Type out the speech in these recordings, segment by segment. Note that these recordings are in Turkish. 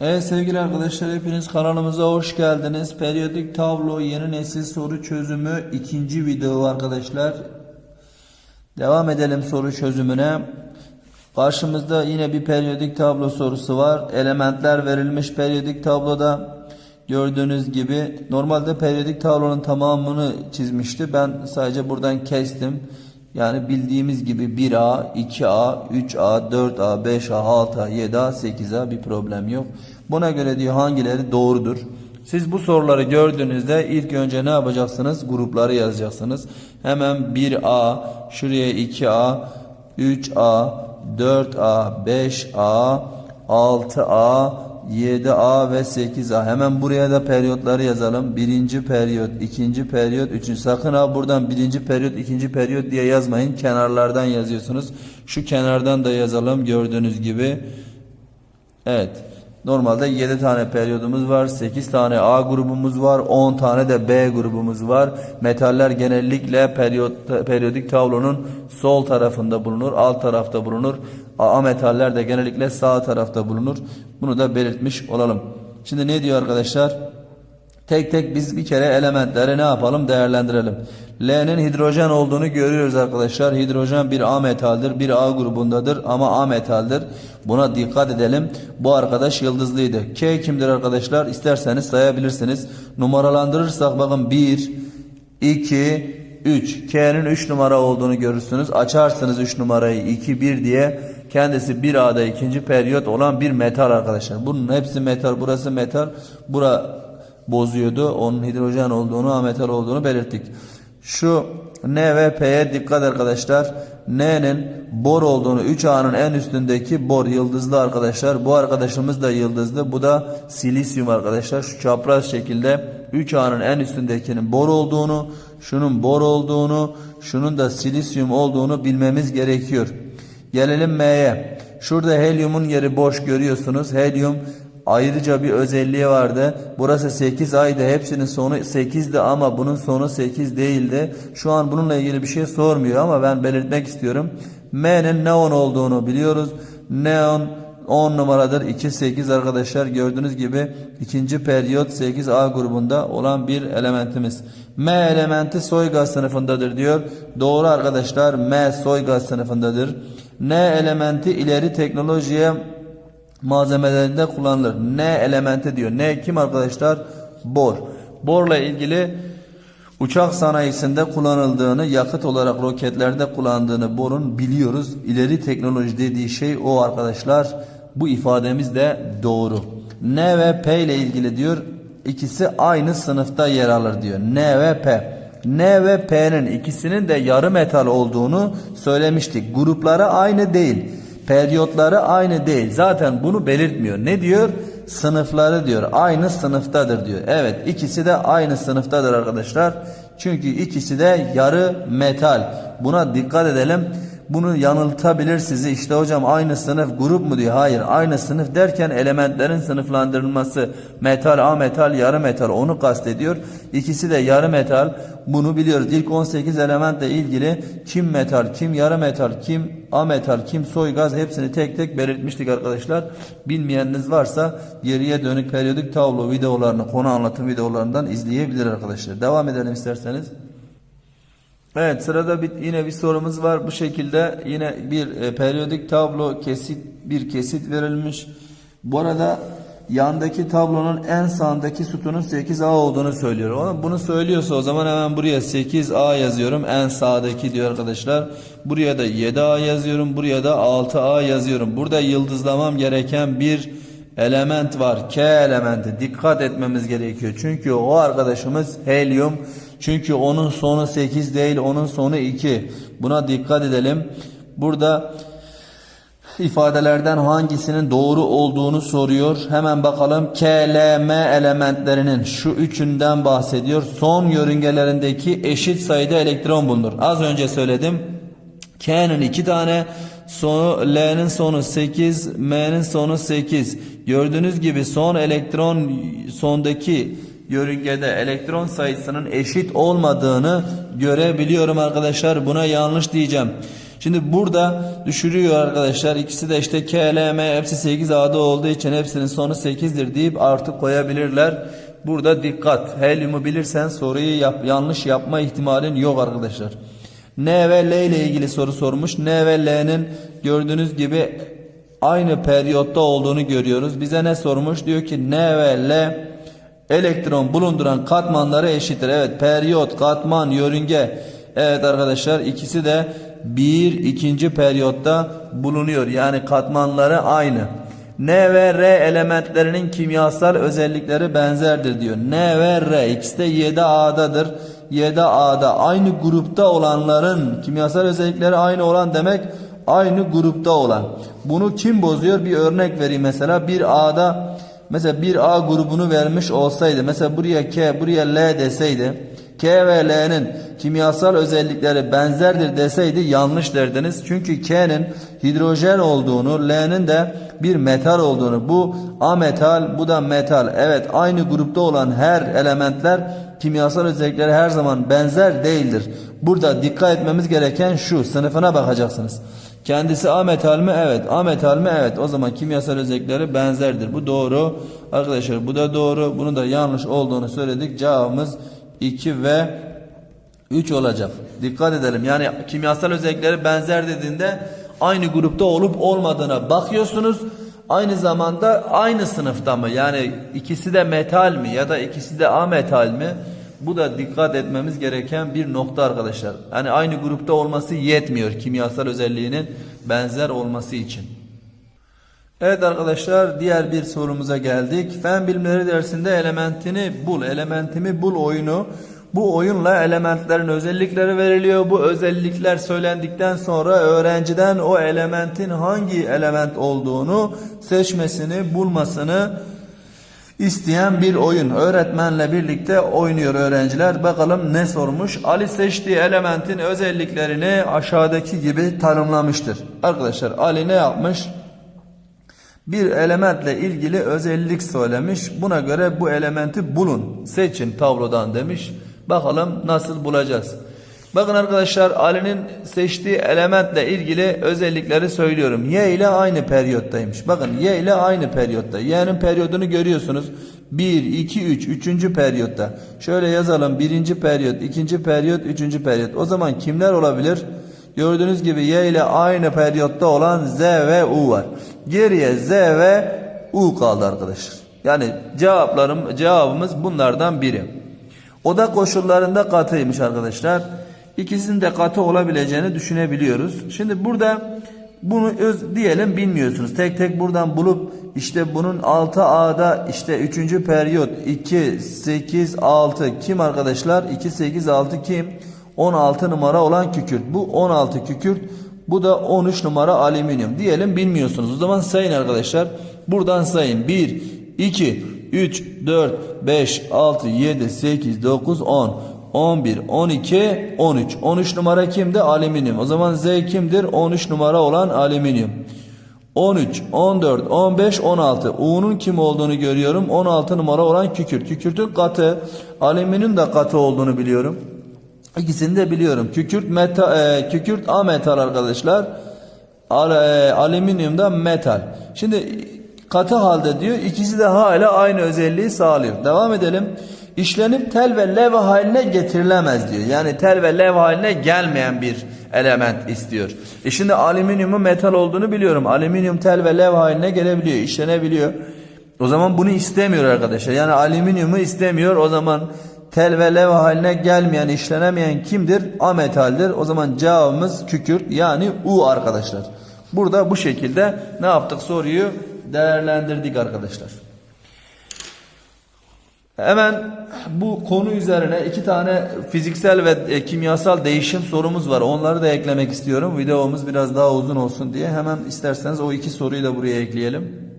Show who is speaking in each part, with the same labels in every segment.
Speaker 1: Evet sevgili arkadaşlar hepiniz kanalımıza hoş geldiniz. Periyodik tablo yeni nesil soru çözümü ikinci video arkadaşlar. Devam edelim soru çözümüne. Karşımızda yine bir periyodik tablo sorusu var. Elementler verilmiş periyodik tabloda. Gördüğünüz gibi normalde periyodik tablonun tamamını çizmişti. Ben sadece buradan kestim. Yani bildiğimiz gibi 1A, 2A, 3A, 4A, 5A, 6A, 7A, 8A bir problem yok. Buna göre diyor hangileri doğrudur. Siz bu soruları gördüğünüzde ilk önce ne yapacaksınız? Grupları yazacaksınız. Hemen 1A, şuraya 2A, 3A, 4A, 5A, 6A, 7A ve 8A. Hemen buraya da periyotları yazalım. Birinci periyot, ikinci periyot, üçüncü. Sakın ha buradan birinci periyot, ikinci periyot diye yazmayın. Kenarlardan yazıyorsunuz. Şu kenardan da yazalım gördüğünüz gibi. Evet. Normalde 7 tane periyodumuz var. 8 tane A grubumuz var. 10 tane de B grubumuz var. Metaller genellikle periyot, periyodik tablonun sol tarafında bulunur. Alt tarafta bulunur. A metaller de genellikle sağ tarafta bulunur. Bunu da belirtmiş olalım. Şimdi ne diyor arkadaşlar? Tek tek biz bir kere elementleri ne yapalım değerlendirelim. L'nin hidrojen olduğunu görüyoruz arkadaşlar. Hidrojen bir A metaldir. Bir A grubundadır ama A metaldir. Buna dikkat edelim. Bu arkadaş yıldızlıydı. K kimdir arkadaşlar? İsterseniz sayabilirsiniz. Numaralandırırsak bakın 1, 2, 3. K'nin 3 numara olduğunu görürsünüz. Açarsınız 3 numarayı 2, 1 diye. Kendisi 1A'da ikinci periyot olan bir metal arkadaşlar. Bunun hepsi metal. Burası metal. Bura bozuyordu. Onun hidrojen olduğunu, ametal olduğunu belirttik. Şu N ve P'ye dikkat arkadaşlar. N'nin bor olduğunu 3A'nın en üstündeki bor yıldızlı arkadaşlar. Bu arkadaşımız da yıldızlı. Bu da silisyum arkadaşlar. Şu çapraz şekilde 3A'nın en üstündekinin bor olduğunu, şunun bor olduğunu, şunun da silisyum olduğunu bilmemiz gerekiyor. Gelelim M'ye. Şurada helyumun yeri boş görüyorsunuz. Helyum ayrıca bir özelliği vardı. Burası 8 aydı. Hepsinin sonu 8'di ama bunun sonu 8 değildi. Şu an bununla ilgili bir şey sormuyor ama ben belirtmek istiyorum. M'nin neon olduğunu biliyoruz. Neon 10 numaradır. 2 8 arkadaşlar gördüğünüz gibi ikinci periyot 8A grubunda olan bir elementimiz. M elementi soy gaz sınıfındadır diyor. Doğru arkadaşlar M soy gaz sınıfındadır. N elementi ileri teknolojiye malzemelerinde kullanılır. N elementi diyor. N kim arkadaşlar? Bor. Borla ilgili uçak sanayisinde kullanıldığını, yakıt olarak roketlerde kullandığını borun biliyoruz. İleri teknoloji dediği şey o arkadaşlar. Bu ifademiz de doğru. N ve P ile ilgili diyor. İkisi aynı sınıfta yer alır diyor. N ve P. N ve P'nin ikisinin de yarı metal olduğunu söylemiştik. Grupları aynı değil. Periyotları aynı değil. Zaten bunu belirtmiyor. Ne diyor? Sınıfları diyor. Aynı sınıftadır diyor. Evet ikisi de aynı sınıftadır arkadaşlar. Çünkü ikisi de yarı metal. Buna dikkat edelim. Bunu yanıltabilir sizi. İşte hocam aynı sınıf grup mu diyor. Hayır aynı sınıf derken elementlerin sınıflandırılması metal, a metal, yarı metal onu kastediyor. İkisi de yarı metal. Bunu biliyoruz. İlk 18 elementle ilgili kim metal, kim yarı metal, kim a metal, kim soy gaz hepsini tek tek belirtmiştik arkadaşlar. Bilmeyeniniz varsa geriye dönük periyodik tablo videolarını, konu anlatım videolarından izleyebilir arkadaşlar. Devam edelim isterseniz. Evet sırada bir, yine bir sorumuz var. Bu şekilde yine bir e, periyodik tablo kesit bir kesit verilmiş. Bu arada yandaki tablonun en sağındaki sütunun 8A olduğunu söylüyor. Ama bunu söylüyorsa o zaman hemen buraya 8A yazıyorum. En sağdaki diyor arkadaşlar. Buraya da 7A yazıyorum. Buraya da 6A yazıyorum. Burada yıldızlamam gereken bir element var. K elementi. Dikkat etmemiz gerekiyor. Çünkü o arkadaşımız helyum. Çünkü onun sonu 8 değil, onun sonu 2. Buna dikkat edelim. Burada ifadelerden hangisinin doğru olduğunu soruyor. Hemen bakalım. K, L, M elementlerinin şu üçünden bahsediyor. Son yörüngelerindeki eşit sayıda elektron bulunur. Az önce söyledim. K'nin iki tane, sonu L'nin sonu 8, M'nin sonu 8. Gördüğünüz gibi son elektron sondaki yörüngede elektron sayısının eşit olmadığını görebiliyorum arkadaşlar. Buna yanlış diyeceğim. Şimdi burada düşürüyor arkadaşlar. İkisi de işte K, L, M hepsi 8 A'da olduğu için hepsinin sonu 8'dir deyip artı koyabilirler. Burada dikkat. Helyumu bilirsen soruyu yap, yanlış yapma ihtimalin yok arkadaşlar. N ve L ile ilgili soru sormuş. N ve L'nin gördüğünüz gibi aynı periyotta olduğunu görüyoruz. Bize ne sormuş? Diyor ki N ve L elektron bulunduran katmanları eşittir. Evet periyot, katman, yörünge. Evet arkadaşlar ikisi de bir ikinci periyotta bulunuyor. Yani katmanları aynı. N ve R elementlerinin kimyasal özellikleri benzerdir diyor. N ve R ikisi de 7A'dadır. 7A'da aynı grupta olanların kimyasal özellikleri aynı olan demek aynı grupta olan. Bunu kim bozuyor? Bir örnek vereyim mesela. Bir A'da mesela bir A grubunu vermiş olsaydı mesela buraya K buraya L deseydi K ve L'nin kimyasal özellikleri benzerdir deseydi yanlış derdiniz. Çünkü K'nin hidrojen olduğunu, L'nin de bir metal olduğunu, bu A metal, bu da metal. Evet aynı grupta olan her elementler kimyasal özellikleri her zaman benzer değildir. Burada dikkat etmemiz gereken şu, sınıfına bakacaksınız. Kendisi A metal mi? Evet. A metal mi? Evet. O zaman kimyasal özellikleri benzerdir. Bu doğru. Arkadaşlar bu da doğru. Bunu da yanlış olduğunu söyledik. Cevabımız 2 ve 3 olacak. Dikkat edelim. Yani kimyasal özellikleri benzer dediğinde aynı grupta olup olmadığına bakıyorsunuz. Aynı zamanda aynı sınıfta mı? Yani ikisi de metal mi ya da ikisi de ametal mi? Bu da dikkat etmemiz gereken bir nokta arkadaşlar. Yani aynı grupta olması yetmiyor kimyasal özelliğinin benzer olması için. Evet arkadaşlar diğer bir sorumuza geldik. Fen bilimleri dersinde elementini bul, elementimi bul oyunu. Bu oyunla elementlerin özellikleri veriliyor. Bu özellikler söylendikten sonra öğrenciden o elementin hangi element olduğunu seçmesini, bulmasını isteyen bir oyun. Öğretmenle birlikte oynuyor öğrenciler. Bakalım ne sormuş? Ali seçtiği elementin özelliklerini aşağıdaki gibi tanımlamıştır. Arkadaşlar Ali ne yapmış? Bir elementle ilgili özellik söylemiş. Buna göre bu elementi bulun. Seçin tablodan demiş. Bakalım nasıl bulacağız. Bakın arkadaşlar Ali'nin seçtiği elementle ilgili özellikleri söylüyorum. Y ile aynı periyottaymış. Bakın Y ile aynı periyotta. Y'nin periyodunu görüyorsunuz. 1, 2, 3. Üçüncü periyotta. Şöyle yazalım. Birinci periyot, ikinci periyot, üçüncü periyot. O zaman kimler olabilir? Gördüğünüz gibi Y ile aynı periyotta olan Z ve U var. Geriye Z ve U kaldı arkadaşlar. Yani cevaplarım cevabımız bunlardan biri. Oda koşullarında katıymış arkadaşlar. İkisinin de katı olabileceğini düşünebiliyoruz. Şimdi burada bunu öz diyelim bilmiyorsunuz. Tek tek buradan bulup işte bunun 6A'da işte 3. periyot 2 8 6 kim arkadaşlar? 2 8 6 kim? 16 numara olan kükürt. Bu 16 kükürt. Bu da 13 numara alüminyum. Diyelim bilmiyorsunuz. O zaman sayın arkadaşlar. Buradan sayın. 1 2 3 4 5 6 7 8 9 10 11, 12, 13. 13 numara kimdi? Alüminyum. O zaman Z kimdir? 13 numara olan alüminyum. 13, 14, 15, 16. U'nun kim olduğunu görüyorum. 16 numara olan kükürt. Kükürtün katı. Alüminyum da katı olduğunu biliyorum. İkisini de biliyorum. Kükürt meta, e, kükürt A metal arkadaşlar. Al, e, alüminyum da metal. Şimdi katı halde diyor. İkisi de hala aynı özelliği sağlıyor. Devam edelim işlenip tel ve lev haline getirilemez diyor. Yani tel ve lev haline gelmeyen bir element istiyor. E şimdi alüminyumun metal olduğunu biliyorum. Alüminyum tel ve lev haline gelebiliyor, işlenebiliyor. O zaman bunu istemiyor arkadaşlar. Yani alüminyumu istemiyor. O zaman tel ve lev haline gelmeyen, işlenemeyen kimdir? Ametaldir. O zaman cevabımız kükürt yani U arkadaşlar. Burada bu şekilde ne yaptık soruyu değerlendirdik arkadaşlar. Hemen bu konu üzerine iki tane fiziksel ve e, kimyasal değişim sorumuz var. Onları da eklemek istiyorum. Videomuz biraz daha uzun olsun diye. Hemen isterseniz o iki soruyu da buraya ekleyelim.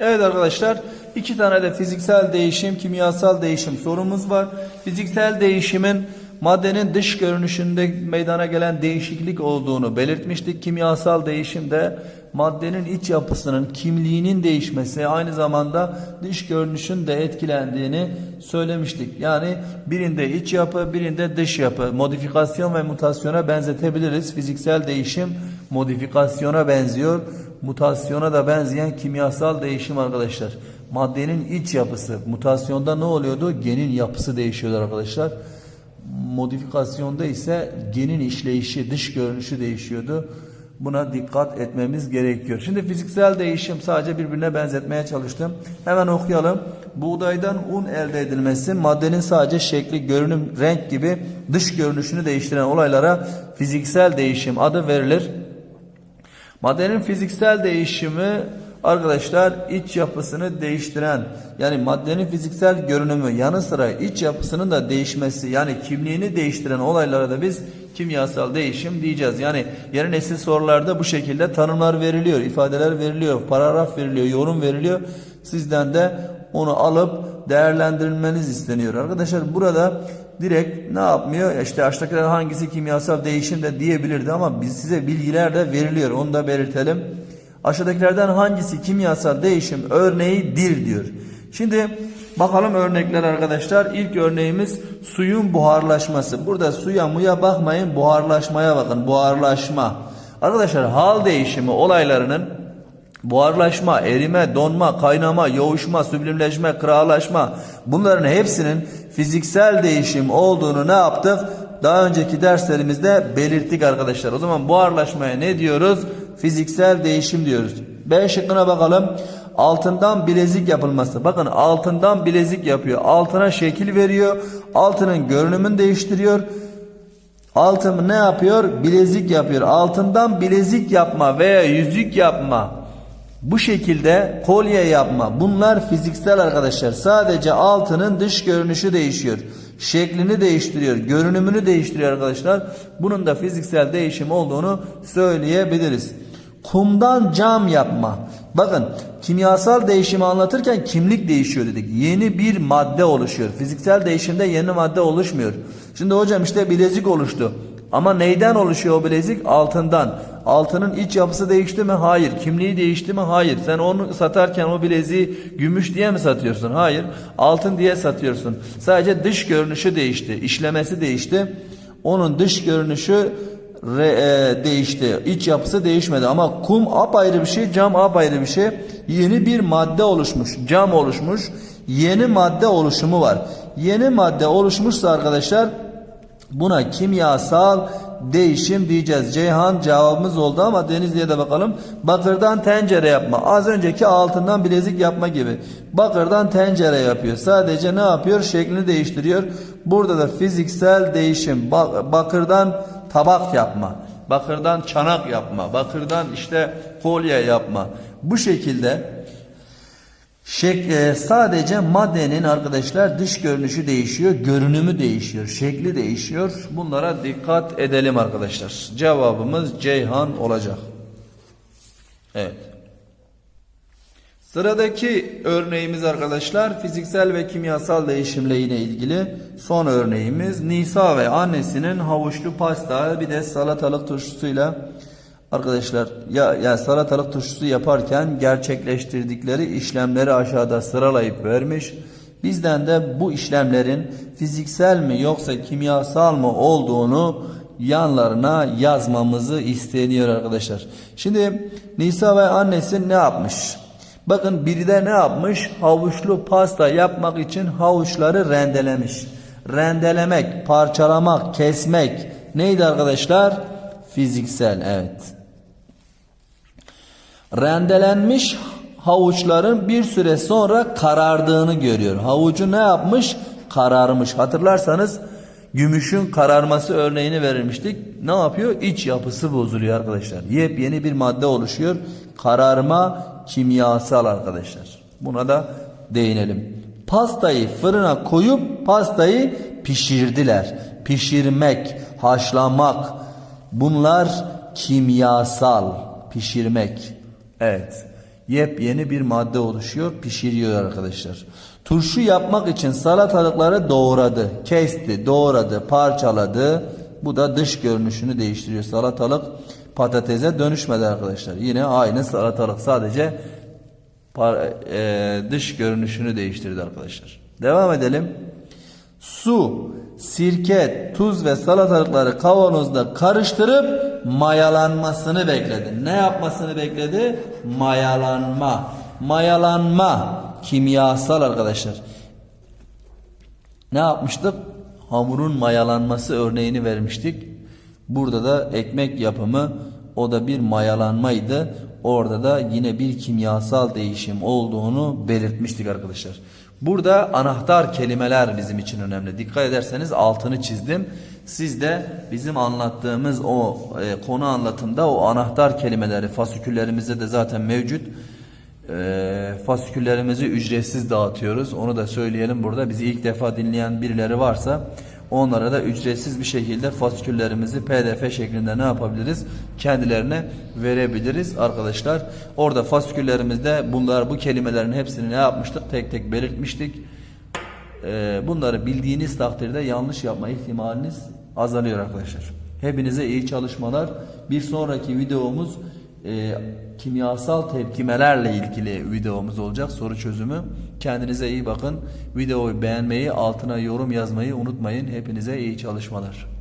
Speaker 1: Evet arkadaşlar iki tane de fiziksel değişim, kimyasal değişim sorumuz var. Fiziksel değişimin maddenin dış görünüşünde meydana gelen değişiklik olduğunu belirtmiştik. Kimyasal değişim de maddenin iç yapısının kimliğinin değişmesi aynı zamanda dış görünüşün de etkilendiğini söylemiştik. Yani birinde iç yapı birinde dış yapı modifikasyon ve mutasyona benzetebiliriz. Fiziksel değişim modifikasyona benziyor. Mutasyona da benzeyen kimyasal değişim arkadaşlar. Maddenin iç yapısı mutasyonda ne oluyordu? Genin yapısı değişiyordu arkadaşlar. Modifikasyonda ise genin işleyişi, dış görünüşü değişiyordu. Buna dikkat etmemiz gerekiyor. Şimdi fiziksel değişim sadece birbirine benzetmeye çalıştım. Hemen okuyalım. Buğdaydan un elde edilmesi maddenin sadece şekli, görünüm, renk gibi dış görünüşünü değiştiren olaylara fiziksel değişim adı verilir. Maddenin fiziksel değişimi arkadaşlar iç yapısını değiştiren yani maddenin fiziksel görünümü yanı sıra iç yapısının da değişmesi yani kimliğini değiştiren olaylara da biz kimyasal değişim diyeceğiz. Yani yeni nesil sorularda bu şekilde tanımlar veriliyor, ifadeler veriliyor, paragraf veriliyor, yorum veriliyor. Sizden de onu alıp değerlendirilmeniz isteniyor. Arkadaşlar burada direkt ne yapmıyor? İşte aşağıdakiler hangisi kimyasal değişim de diyebilirdi ama biz size bilgiler de veriliyor. Onu da belirtelim. Aşağıdakilerden hangisi kimyasal değişim örneğidir diyor. Şimdi bakalım örnekler arkadaşlar. İlk örneğimiz suyun buharlaşması. Burada suya muya bakmayın buharlaşmaya bakın. Buharlaşma. Arkadaşlar hal değişimi olaylarının buharlaşma, erime, donma, kaynama, yoğuşma, süblimleşme, kırağlaşma bunların hepsinin fiziksel değişim olduğunu ne yaptık? Daha önceki derslerimizde belirttik arkadaşlar. O zaman buharlaşmaya ne diyoruz? Fiziksel değişim diyoruz. B şıkkına bakalım. Altından bilezik yapılması. Bakın altından bilezik yapıyor. Altına şekil veriyor. Altının görünümünü değiştiriyor. Altın ne yapıyor? Bilezik yapıyor. Altından bilezik yapma veya yüzük yapma. Bu şekilde kolye yapma. Bunlar fiziksel arkadaşlar. Sadece altının dış görünüşü değişiyor. Şeklini değiştiriyor. Görünümünü değiştiriyor arkadaşlar. Bunun da fiziksel değişim olduğunu söyleyebiliriz. Kumdan cam yapma. Bakın kimyasal değişimi anlatırken kimlik değişiyor dedik. Yeni bir madde oluşuyor. Fiziksel değişimde yeni madde oluşmuyor. Şimdi hocam işte bilezik oluştu. Ama neyden oluşuyor o bilezik? Altından. Altının iç yapısı değişti mi? Hayır. Kimliği değişti mi? Hayır. Sen onu satarken o bileziği gümüş diye mi satıyorsun? Hayır. Altın diye satıyorsun. Sadece dış görünüşü değişti. işlemesi değişti. Onun dış görünüşü re, e, değişti. İç yapısı değişmedi ama kum apayrı bir şey, cam apayrı bir şey. Yeni bir madde oluşmuş. Cam oluşmuş. Yeni madde oluşumu var. Yeni madde oluşmuşsa arkadaşlar Buna kimyasal değişim diyeceğiz. Ceyhan cevabımız oldu ama Denizli'ye de bakalım. Bakırdan tencere yapma. Az önceki altından bilezik yapma gibi. Bakırdan tencere yapıyor. Sadece ne yapıyor? Şeklini değiştiriyor. Burada da fiziksel değişim. Bakırdan tabak yapma. Bakırdan çanak yapma. Bakırdan işte kolye yapma. Bu şekilde Şek, e, sadece maddenin arkadaşlar dış görünüşü değişiyor, görünümü değişiyor, şekli değişiyor. Bunlara dikkat edelim arkadaşlar. Cevabımız Ceyhan olacak. Evet. Sıradaki örneğimiz arkadaşlar fiziksel ve kimyasal değişimle yine ilgili son örneğimiz Nisa ve annesinin havuçlu pasta bir de salatalık turşusuyla Arkadaşlar ya, ya salatalık turşusu yaparken gerçekleştirdikleri işlemleri aşağıda sıralayıp vermiş. Bizden de bu işlemlerin fiziksel mi yoksa kimyasal mı olduğunu yanlarına yazmamızı isteniyor arkadaşlar. Şimdi Nisa ve annesi ne yapmış? Bakın biri de ne yapmış? Havuçlu pasta yapmak için havuçları rendelemiş. Rendelemek, parçalamak, kesmek neydi arkadaşlar? Fiziksel evet rendelenmiş havuçların bir süre sonra karardığını görüyor. Havucu ne yapmış? Kararmış. Hatırlarsanız gümüşün kararması örneğini verilmiştik. Ne yapıyor? İç yapısı bozuluyor arkadaşlar. Yepyeni bir madde oluşuyor. Kararma kimyasal arkadaşlar. Buna da değinelim. Pastayı fırına koyup pastayı pişirdiler. Pişirmek, haşlamak bunlar kimyasal pişirmek. Evet. Yepyeni bir madde oluşuyor, pişiriyor arkadaşlar. Turşu yapmak için salatalıkları doğradı, kesti, doğradı, parçaladı. Bu da dış görünüşünü değiştiriyor. Salatalık patatese dönüşmedi arkadaşlar. Yine aynı salatalık sadece e, dış görünüşünü değiştirdi arkadaşlar. Devam edelim. Su, sirke, tuz ve salatalıkları kavanozda karıştırıp mayalanmasını bekledi. Ne yapmasını bekledi? Mayalanma. Mayalanma kimyasal arkadaşlar. Ne yapmıştık? Hamurun mayalanması örneğini vermiştik. Burada da ekmek yapımı o da bir mayalanmaydı. Orada da yine bir kimyasal değişim olduğunu belirtmiştik arkadaşlar. Burada anahtar kelimeler bizim için önemli. Dikkat ederseniz altını çizdim. Siz de bizim anlattığımız o e, konu anlatımda o anahtar kelimeleri fasiküllerimizde de zaten mevcut. E, fasiküllerimizi ücretsiz dağıtıyoruz. Onu da söyleyelim burada. Bizi ilk defa dinleyen birileri varsa onlara da ücretsiz bir şekilde fasiküllerimizi pdf şeklinde ne yapabiliriz? Kendilerine verebiliriz arkadaşlar. Orada fasiküllerimizde bunlar bu kelimelerin hepsini ne yapmıştık? Tek tek belirtmiştik. E, bunları bildiğiniz takdirde yanlış yapma ihtimaliniz azalıyor arkadaşlar. Hepinize iyi çalışmalar. Bir sonraki videomuz e, kimyasal tepkimelerle ilgili videomuz olacak soru çözümü. Kendinize iyi bakın. Videoyu beğenmeyi, altına yorum yazmayı unutmayın. Hepinize iyi çalışmalar.